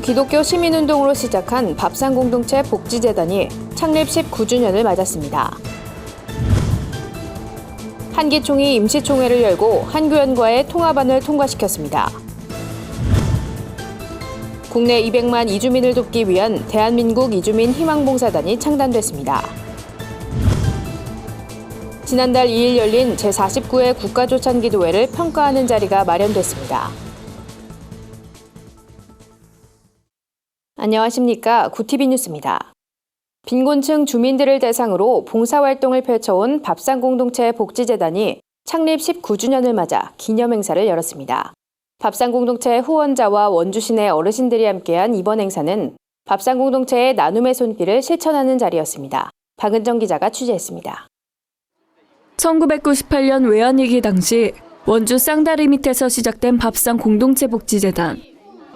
기독교 시민운동으로 시작한 밥상공동체 복지재단이 창립 19주년을 맞았습니다. 한기총이 임시총회를 열고 한교연과의 통합안을 통과시켰습니다. 국내 200만 이주민을 돕기 위한 대한민국 이주민 희망봉사단이 창단됐습니다. 지난달 2일 열린 제49회 국가조찬기도회를 평가하는 자리가 마련됐습니다. 안녕하십니까. 구티비 뉴스입니다. 빈곤층 주민들을 대상으로 봉사활동을 펼쳐온 밥상공동체 복지재단이 창립 19주년을 맞아 기념행사를 열었습니다. 밥상공동체 후원자와 원주시내 어르신들이 함께한 이번 행사는 밥상공동체의 나눔의 손길을 실천하는 자리였습니다. 박은정 기자가 취재했습니다. 1998년 외환위기 당시 원주 쌍다리 밑에서 시작된 밥상 공동체 복지재단.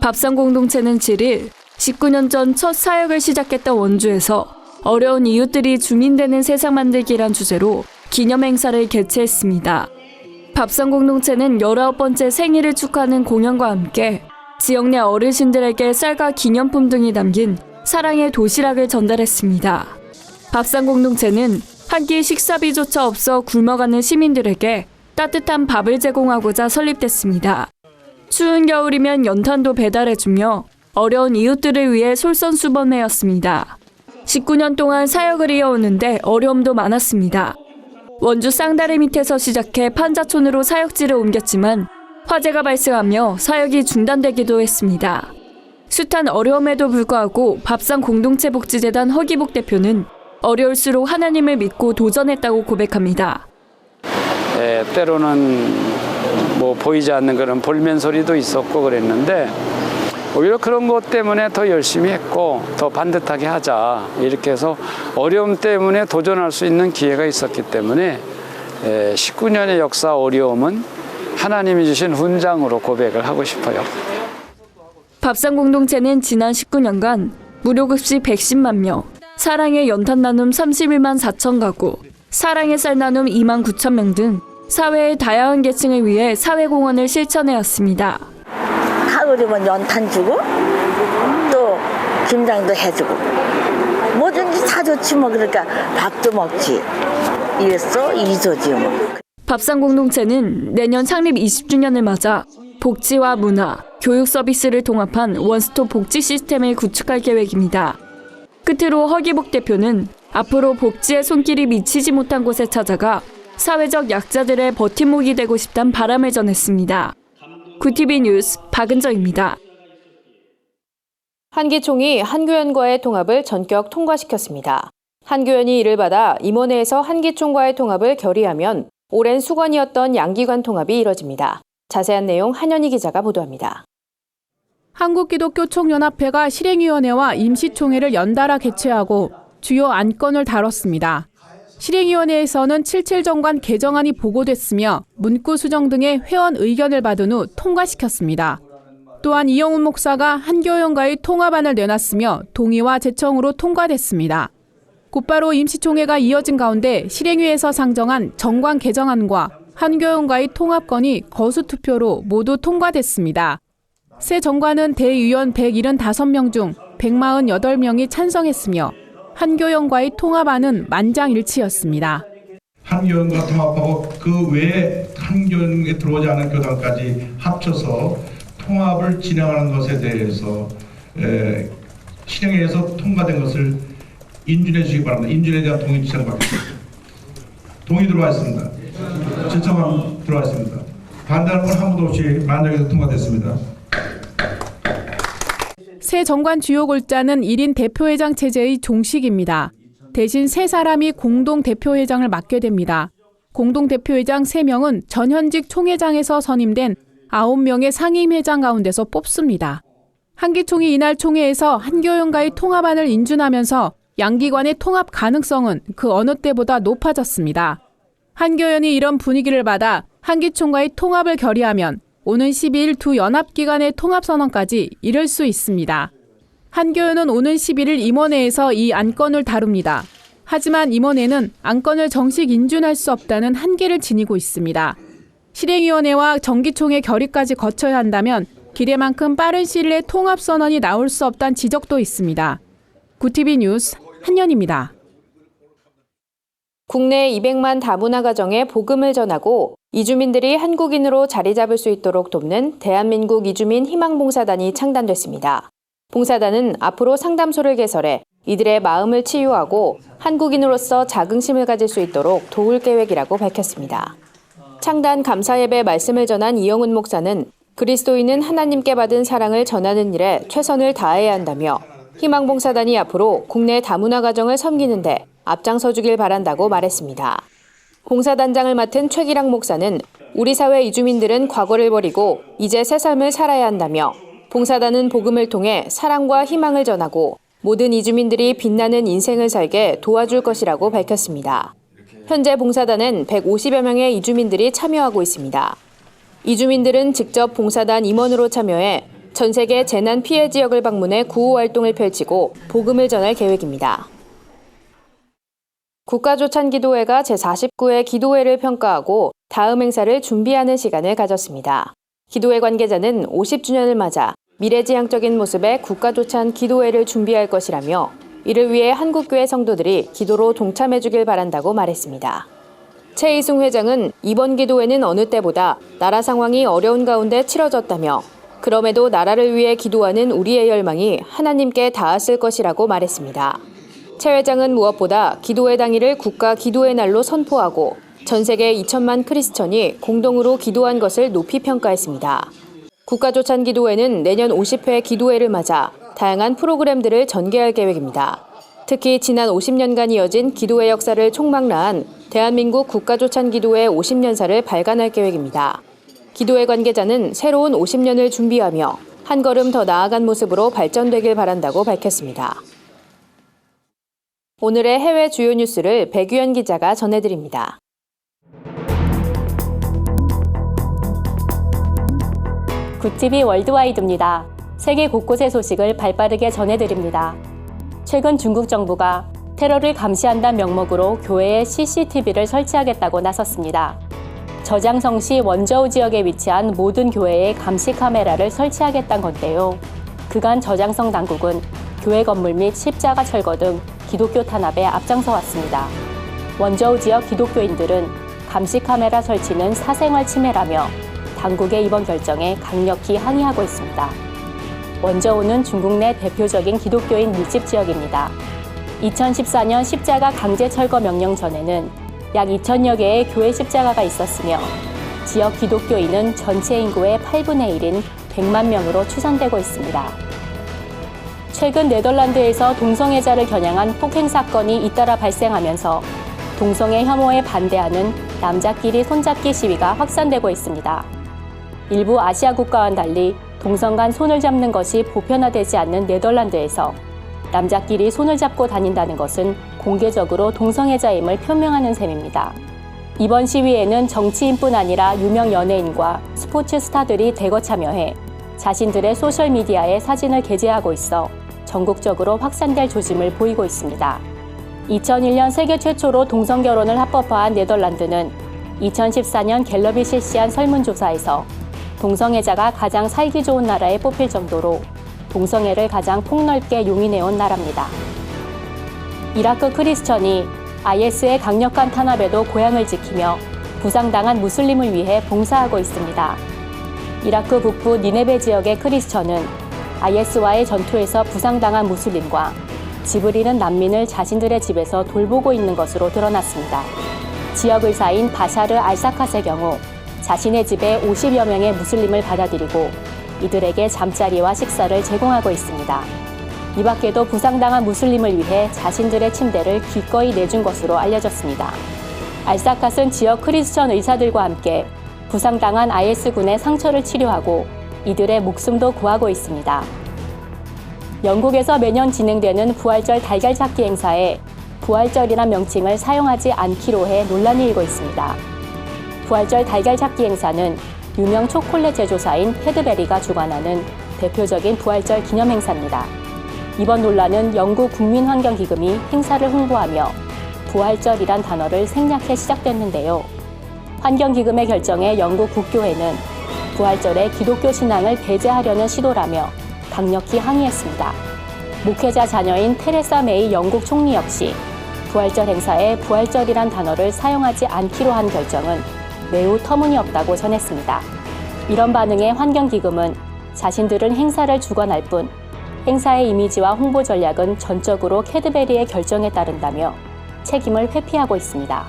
밥상 공동체는 7일 19년 전 첫 사역을 시작했던 원주에서 어려운 이웃들이 주민 되는 세상 만들기란 주제로 기념 행사를 개최했습니다. 밥상 공동체는 19번째 생일을 축하하는 공연과 함께 지역 내 어르신들에게 쌀과 기념품 등이 담긴 사랑의 도시락을 전달했습니다. 밥상 공동체는 한 끼 식사비조차 없어 굶어가는 시민들에게 따뜻한 밥을 제공하고자 설립됐습니다. 추운 겨울이면 연탄도 배달해주며 어려운 이웃들을 위해 솔선수범해였습니다. 19년 동안 사역을 이어오는데 어려움도 많았습니다. 원주 쌍다리 밑에서 시작해 판자촌으로 사역지를 옮겼지만 화재가 발생하며 사역이 중단되기도 했습니다. 숱한 어려움에도 불구하고 밥상 공동체 복지재단 허기복 대표는 어려울수록 하나님을 믿고 도전했다고 고백합니다. 에, 때로는 뭐 보이지 않는 그런 볼멘 소리도 있었고 그랬는데 오히려 그런 것 때문에 더 열심히 했고 더 반듯하게 하자 이렇게 해서 어려움 때문에 도전할 수 있는 기회가 있었기 때문에 에, 19년의 역사 어려움은 하나님이 주신 훈장으로 고백을 하고 싶어요. 밥상 공동체는 지난 19년간 무료급식 110만 명, 사랑의 연탄 나눔 31만 4천 가구, 사랑의 쌀 나눔 2만 9천 명 등 사회의 다양한 계층을 위해 사회공헌을 실천해 왔습니다. 가을이면 연탄 주고 또 김장도 해주고 뭐든지 다 좋지 뭐 그러니까 밥도 먹지 이랬어 이조지 뭐. 밥상 공동체는 내년 창립 20주년을 맞아 복지와 문화, 교육 서비스를 통합한 원스톱 복지 시스템을 구축할 계획입니다. 끝으로 허기복 대표는 앞으로 복지의 손길이 미치지 못한 곳에 찾아가 사회적 약자들의 버팀목이 되고 싶단 바람을 전했습니다. 구티비 뉴스 박은정입니다. 한기총이 한교연과의 통합을 전격 통과시켰습니다. 한교연이 이를 받아 임원회에서 한기총과의 통합을 결의하면 오랜 수건이었던 양기관 통합이 이뤄집니다. 자세한 내용 한현희 기자가 보도합니다. 한국기독교총연합회가 실행위원회와 임시총회를 연달아 개최하고 주요 안건을 다뤘습니다. 실행위원회에서는 77정관 개정안이 보고됐으며 문구 수정 등의 회원 의견을 받은 후 통과시켰습니다. 또한 이영훈 목사가 한교연과의 통합안을 내놨으며 동의와 제청으로 통과됐습니다. 곧바로 임시총회가 이어진 가운데 실행위에서 상정한 정관 개정안과 한교연과의 통합건이 거수 투표로 모두 통과됐습니다. 새 정관은 대의원 175명 중 148명이 찬성했으며 한교연과의 통합안은 만장일치였습니다. 한교연과 통합하고 그 외에 한교연에 들어오지 않은 교단까지 합쳐서 통합을 진행하는 것에 대해서 에, 실행에서 통과된 것을 인준해 주시기 바랍니다. 인준에 대한 동의 지청 받겠습니다. 동의 들어와 있습니다. 지청함 들어와 있습니다. 반대하는 건한 분도 없이 만장에서 통과됐습니다. 새 정관 주요 골자는 1인 대표회장 체제의 종식입니다. 대신 세 사람이 공동 대표회장을 맡게 됩니다. 공동 대표회장 3명은 전현직 총회장에서 선임된 9명의 상임회장 가운데서 뽑습니다. 한기총이 이날 총회에서 한교연과의 통합안을 인준하면서 양기관의 통합 가능성은 그 어느 때보다 높아졌습니다. 한교연이 이런 분위기를 받아 한기총과의 통합을 결의하면 오는 12일 두 연합기관의 통합선언까지 이룰 수 있습니다. 한교연은 오는 11일 임원회에서 이 안건을 다룹니다. 하지만 임원회는 안건을 정식 인준할 수 없다는 한계를 지니고 있습니다. 실행위원회와 정기총회 결의까지 거쳐야 한다면 기대만큼 빠른 시일 내에 통합 선언이 나올 수 없다는 지적도 있습니다. 구티비 뉴스 한연입니다. 국내 200만 다문화 가정에 복음을 전하고 이주민들이 한국인으로 자리 잡을 수 있도록 돕는 대한민국 이주민 희망봉사단이 창단됐습니다. 봉사단은 앞으로 상담소를 개설해 이들의 마음을 치유하고 한국인으로서 자긍심을 가질 수 있도록 도울 계획이라고 밝혔습니다. 창단 감사 예배 말씀을 전한 이영훈 목사는 그리스도인은 하나님께 받은 사랑을 전하는 일에 최선을 다해야 한다며 희망봉사단이 앞으로 국내 다문화 가정을 섬기는데 앞장서 주길 바란다고 말했습니다. 봉사단장을 맡은 최기랑 목사는 우리 사회 이주민들은 과거를 버리고 이제 새 삶을 살아야 한다며 봉사단은 복음을 통해 사랑과 희망을 전하고 모든 이주민들이 빛나는 인생을 살게 도와줄 것이라고 밝혔습니다. 현재 봉사단은 150여 명의 이주민들이 참여하고 있습니다. 이주민들은 직접 봉사단 임원으로 참여해 전 세계 재난 피해 지역을 방문해 구호 활동을 펼치고 복음을 전할 계획입니다. 국가조찬기도회가 제49회 기도회를 평가하고 다음 행사를 준비하는 시간을 가졌습니다. 기도회 관계자는 50주년을 맞아 미래지향적인 모습의 국가조찬 기도회를 준비할 것이라며 이를 위해 한국교회 성도들이 기도로 동참해 주길 바란다고 말했습니다. 최이승 회장은 이번 기도회는 어느 때보다 나라 상황이 어려운 가운데 치러졌다며 그럼에도 나라를 위해 기도하는 우리의 열망이 하나님께 닿았을 것이라고 말했습니다. 최 회장은 무엇보다 기도회 당일을 국가 기도의 날로 선포하고 전 세계 2천만 크리스천이 공동으로 기도한 것을 높이 평가했습니다. 국가조찬 기도회는 내년 50회 기도회를 맞아 다양한 프로그램들을 전개할 계획입니다. 특히 지난 50년간 이어진 기도회 역사를 총망라한 대한민국 국가조찬 기도회 50년사를 발간할 계획입니다. 기도회 관계자는 새로운 50년을 준비하며 한 걸음 더 나아간 모습으로 발전되길 바란다고 밝혔습니다. 오늘의 해외 주요 뉴스를 백유현 기자가 전해드립니다. 굿TV 월드와이드입니다. 세계 곳곳의 소식을 발빠르게 전해드립니다. 최근 중국 정부가 테러를 감시한다는 명목으로 교회에 CCTV를 설치하겠다고 나섰습니다. 저장성시 원저우 지역에 위치한 모든 교회에 감시 카메라를 설치하겠다는 건데요. 그간 저장성 당국은 교회 건물 및 십자가 철거 등 기독교 탄압에 앞장서 왔습니다. 원저우 지역 기독교인들은 감시 카메라 설치는 사생활 침해라며 당국의 이번 결정에 강력히 항의하고 있습니다. 원저우는 중국 내 대표적인 기독교인 밀집 지역입니다. 2014년 십자가 강제 철거 명령 전에는 약 2천여 개의 교회 십자가가 있었으며 지역 기독교인은 전체 인구의 8분의 1인 100만 명으로 추산되고 있습니다. 최근 네덜란드에서 동성애자를 겨냥한 폭행 사건이 잇따라 발생하면서 동성애 혐오에 반대하는 남자끼리 손잡기 시위가 확산되고 있습니다. 일부 아시아 국가와는 달리 동성 간 손을 잡는 것이 보편화되지 않는 네덜란드에서 남자끼리 손을 잡고 다닌다는 것은 공개적으로 동성애자임을 표명하는 셈입니다. 이번 시위에는 정치인뿐 아니라 유명 연예인과 스포츠 스타들이 대거 참여해 자신들의 소셜미디어에 사진을 게재하고 있어 전국적으로 확산될 조짐을 보이고 있습니다. 2001년 세계 최초로 동성 결혼을 합법화한 네덜란드는 2014년 갤럽이 실시한 설문조사에서 동성애자가 가장 살기 좋은 나라에 뽑힐 정도로 동성애를 가장 폭넓게 용인해온 나라입니다. 이라크 크리스천이 IS의 강력한 탄압에도 고향을 지키며 부상당한 무슬림을 위해 봉사하고 있습니다. 이라크 북부 니네베 지역의 크리스천은 IS와의 전투에서 부상당한 무슬림과 잃은 난민을 자신들의 집에서 돌보고 있는 것으로 드러났습니다. 지역 의사인 바샤르 알사카의 경우 자신의 집에 50여 명의 무슬림을 받아들이고 이들에게 잠자리와 식사를 제공하고 있습니다. 이 밖에도 부상당한 무슬림을 위해 자신들의 침대를 기꺼이 내준 것으로 알려졌습니다. 알사캇은 지역 크리스천 의사들과 함께 부상당한 IS군의 상처를 치료하고 이들의 목숨도 구하고 있습니다. 영국에서 매년 진행되는 부활절 달걀 찾기 행사에 부활절이란 명칭을 사용하지 않기로 해 논란이 일고 있습니다. 부활절 달걀 찾기 행사는 유명 초콜릿 제조사인 헤드베리가 주관하는 대표적인 부활절 기념 행사입니다. 이번 논란은 영국 국민환경기금이 행사를 홍보하며 부활절이란 단어를 생략해 시작됐는데요. 환경기금의 결정에 영국 국교회는 부활절에 기독교 신앙을 배제하려는 시도라며 강력히 항의했습니다. 목회자 자녀인 테레사 메이 영국 총리 역시 부활절 행사에 부활절이란 단어를 사용하지 않기로 한 결정은 매우 터무니없다고 전했습니다. 이런 반응에 환경기금은 자신들은 행사를 주관할 뿐 행사의 이미지와 홍보 전략은 전적으로 캐드베리의 결정에 따른다며 책임을 회피하고 있습니다.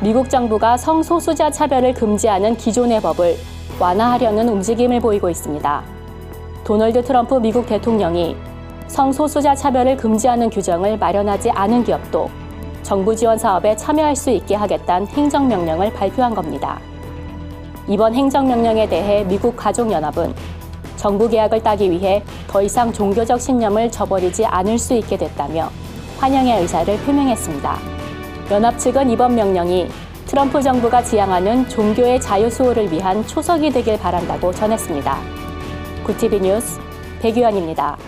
미국 정부가 성소수자 차별을 금지하는 기존의 법을 완화하려는 움직임을 보이고 있습니다. 도널드 트럼프 미국 대통령이 성소수자 차별을 금지하는 규정을 마련하지 않은 기업도 정부 지원 사업에 참여할 수 있게 하겠다는 행정명령을 발표한 겁니다. 이번 행정명령에 대해 미국 가족연합은 정부 계약을 따기 위해 더 이상 종교적 신념을 저버리지 않을 수 있게 됐다며 환영의 의사를 표명했습니다. 연합 측은 이번 명령이 트럼프 정부가 지향하는 종교의 자유 수호를 위한 초석이 되길 바란다고 전했습니다. 구티비 뉴스 백유연입니다.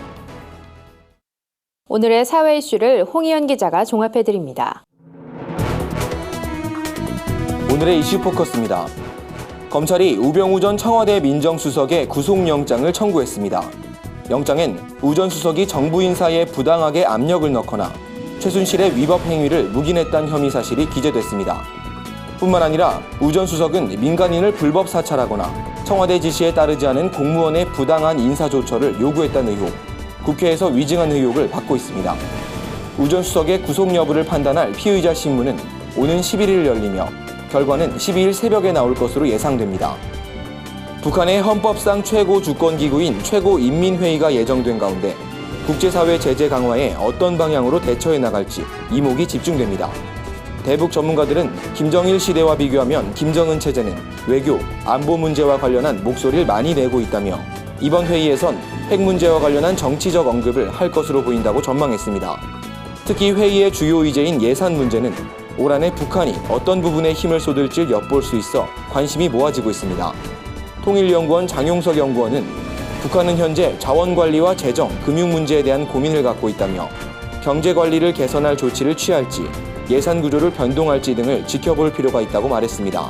오늘의 사회 이슈를 홍희연 기자가 종합해 드립니다. 오늘의 이슈 포커스입니다. 검찰이 우병우 전 청와대 민정수석의 구속영장을 청구했습니다. 영장엔 우 전 수석이 정부 인사에 부당하게 압력을 넣거나 최순실의 위법 행위를 묵인했다는 혐의 사실이 기재됐습니다. 뿐만 아니라 우 전 수석은 민간인을 불법 사찰하거나 청와대 지시에 따르지 않은 공무원의 부당한 인사 조처를 요구했다는 의혹, 국회에서 위증한 의혹을 받고 있습니다. 우 전 수석의 구속 여부를 판단할 피의자 신문은 오는 11일 열리며 결과는 12일 새벽에 나올 것으로 예상됩니다. 북한의 헌법상 최고 주권기구인 최고인민회의가 예정된 가운데 국제사회 제재 강화에 어떤 방향으로 대처해 나갈지 이목이 집중됩니다. 대북 전문가들은 김정일 시대와 비교하면 김정은 체제는 외교, 안보 문제와 관련한 목소리를 많이 내고 있다며 이번 회의에선 핵 문제와 관련한 정치적 언급을 할 것으로 보인다고 전망했습니다. 특히 회의의 주요 의제인 예산 문제는 올 한해 북한이 어떤 부분에 힘을 쏟을지 엿볼 수 있어 관심이 모아지고 있습니다. 통일연구원 장용석 연구원은 북한은 현재 자원관리와 재정, 금융 문제에 대한 고민을 갖고 있다며 경제 관리를 개선할 조치를 취할지 예산 구조를 변동할지 등을 지켜볼 필요가 있다고 말했습니다.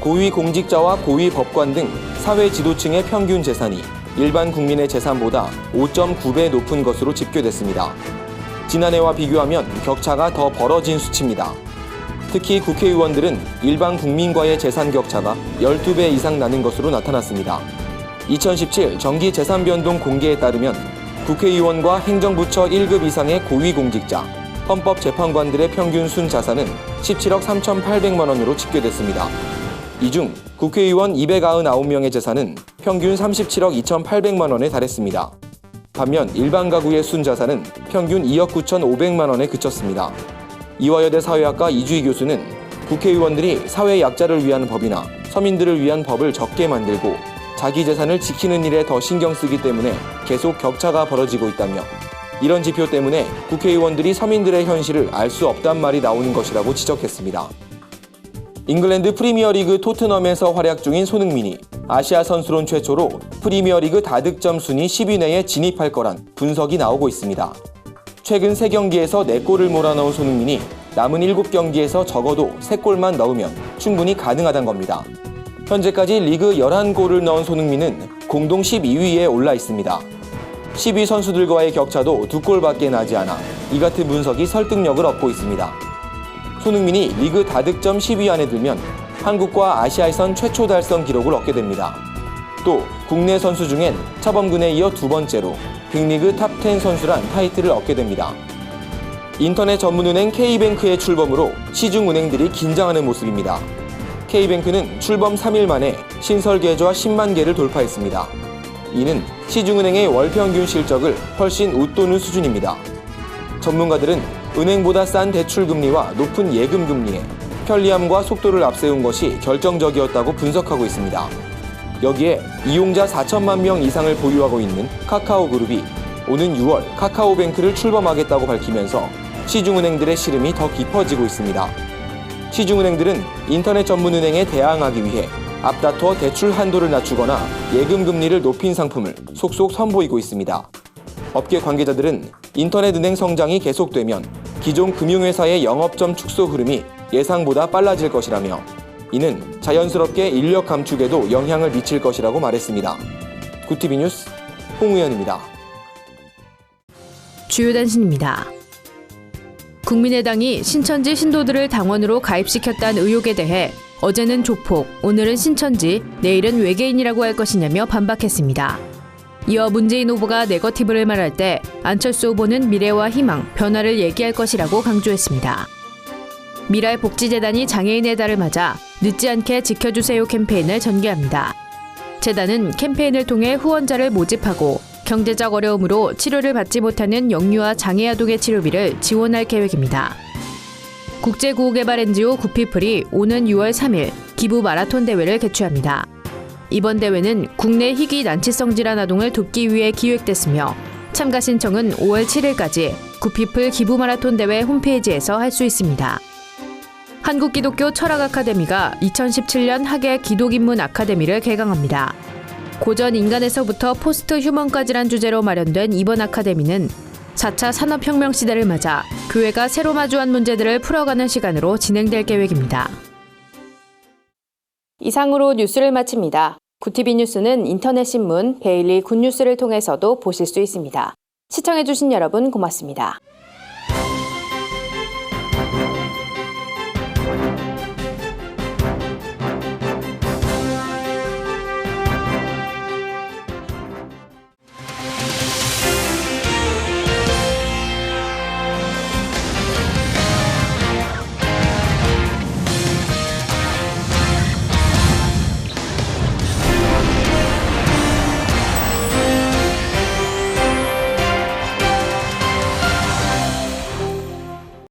고위 공직자와 고위 법관 등 사회 지도층의 평균 재산이 일반 국민의 재산보다 5.9배 높은 것으로 집계됐습니다. 지난해와 비교하면 격차가 더 벌어진 수치입니다. 특히 국회의원들은 일반 국민과의 재산 격차가 12배 이상 나는 것으로 나타났습니다. 2017 정기 재산 변동 공개에 따르면 국회의원과 행정부처 1급 이상의 고위공직자, 헌법재판관들의 평균 순 자산은 17억 3,800만 원으로 집계됐습니다. 이 중 국회의원 299명의 재산은 평균 37억 2,800만 원에 달했습니다. 반면 일반 가구의 순 자산은 평균 2억 9,500만 원에 그쳤습니다. 이화여대 사회학과 이주희 교수는 국회의원들이 사회 약자를 위한 법이나 서민들을 위한 법을 적게 만들고 자기 재산을 지키는 일에 더 신경 쓰기 때문에 계속 격차가 벌어지고 있다며 이런 지표 때문에 국회의원들이 서민들의 현실을 알 수 없단 말이 나오는 것이라고 지적했습니다. 잉글랜드 프리미어리그 토트넘에서 활약 중인 손흥민이 아시아 선수론 최초로 프리미어리그 다득점 순위 10위 내에 진입할 거란 분석이 나오고 있습니다. 최근 3경기에서 4골을 몰아넣은 손흥민이 남은 7경기에서 적어도 3골만 넣으면 충분히 가능하단 겁니다. 현재까지 리그 11골을 넣은 손흥민은 공동 12위에 올라 있습니다. 10위 선수들과의 격차도 2골밖에 나지 않아 이 같은 분석이 설득력을 얻고 있습니다. 손흥민이 리그 다득점 10위 안에 들면 한국과 아시아에선 최초 달성 기록을 얻게 됩니다. 또 국내 선수 중엔 차범근에 이어 두 번째로 빅리그 탑10 선수란 타이틀을 얻게 됩니다. 인터넷 전문은행 K뱅크의 출범으로 시중 은행들이 긴장하는 모습입니다. K뱅크는 출범 3일 만에 신설 계좌 10만 개를 돌파했습니다. 이는 시중은행의 월평균 실적을 훨씬 웃도는 수준입니다. 전문가들은 은행보다 싼 대출 금리와 높은 예금 금리에 편리함과 속도를 앞세운 것이 결정적이었다고 분석하고 있습니다. 여기에 이용자 4천만 명 이상을 보유하고 있는 카카오 그룹이 오는 6월 카카오뱅크를 출범하겠다고 밝히면서 시중은행들의 시름이 더 깊어지고 있습니다. 시중은행들은 인터넷 전문은행에 대항하기 위해 앞다퉈 대출 한도를 낮추거나 예금 금리를 높인 상품을 속속 선보이고 있습니다. 업계 관계자들은 인터넷 은행 성장이 계속되면 기존 금융회사의 영업점 축소 흐름이 예상보다 빨라질 것이라며 이는 자연스럽게 인력 감축에도 영향을 미칠 것이라고 말했습니다. 구티비 뉴스 홍우현입니다. 주요 단신입니다. 국민의당이 신천지 신도들을 당원으로 가입시켰다는 의혹에 대해 어제는 조폭, 오늘은 신천지, 내일은 외계인이라고 할 것이냐며 반박했습니다. 이어 문재인 후보가 네거티브를 말할 때 안철수 후보는 미래와 희망, 변화를 얘기할 것이라고 강조했습니다. 미랄 복지재단이 장애인의 달을 맞아 늦지 않게 지켜주세요 캠페인을 전개합니다. 재단은 캠페인을 통해 후원자를 모집하고 경제적 어려움으로 치료를 받지 못하는 영유아 장애 아동의 치료비를 지원할 계획입니다. 국제구호개발 NGO 구피플이 오는 6월 3일 기부 마라톤 대회를 개최합니다. 이번 대회는 국내 희귀 난치성 질환 아동을 돕기 위해 기획됐으며 참가 신청은 5월 7일까지 구피플 기부 마라톤 대회 홈페이지에서 할 수 있습니다. 한국기독교 철학 아카데미가 2017년 학예 기독인문 아카데미를 개강합니다. 고전 인간에서부터 포스트 휴먼까지란 주제로 마련된 이번 아카데미는 4차 산업혁명 시대를 맞아 교회가 새로 마주한 문제들을 풀어가는 시간으로 진행될 계획입니다. 이상으로 뉴스를 마칩니다. 구티비 뉴스는 인터넷 신문 베일리 굿뉴스를 통해서도 보실 수 있습니다. 시청해주신 여러분 고맙습니다. Thank you.